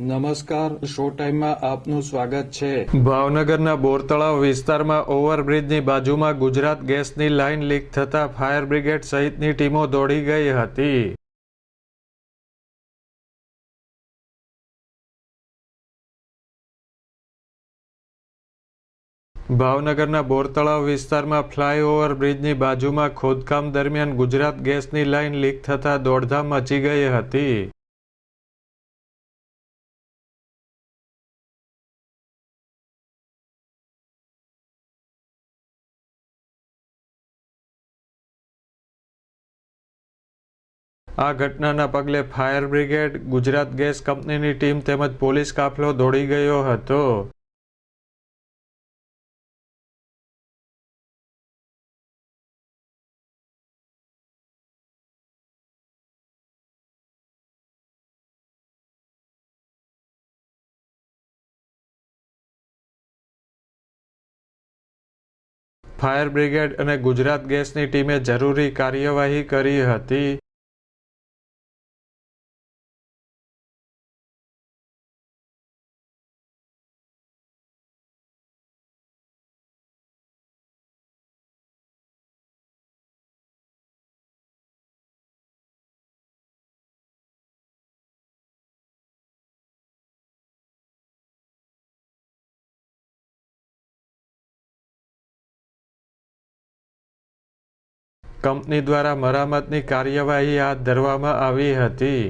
નમસ્કાર, શો ટાઈમમાં આપનું સ્વાગત છે. ભાવનગરના બોરતળાવ વિસ્તારમાં ઓવરબ્રિજની બાજુમાં ગુજરાત ગેસની લાઇન લીક થતાં ફાયર બ્રિગેડ સહિતની ટીમો દોડી ગઈ હતી. ભાવનગરના બોરતળાવ વિસ્તારમાં ફ્લાયઓવર બ્રિજની બાજુમાં ખોદકામ દરમિયાન ગુજરાત ગેસની લાઇન લીક થતાં દોડધામ મચી ગઈ હતી. આ ઘટનાના પગલે ફાયર બ્રિગેડ, ગુજરાત ગેસ કંપનીની ટીમ તેમજ પોલીસ કાફલો દોડી ગયો હતો. ફાયર બ્રિગેડ અને ગુજરાત ગેસની ટીમે જરૂરી કાર્યવાહી કરી હતી. કંપની દ્વારા મરામતની કાર્યવાહી હાથ ધરવામાં આવી હતી.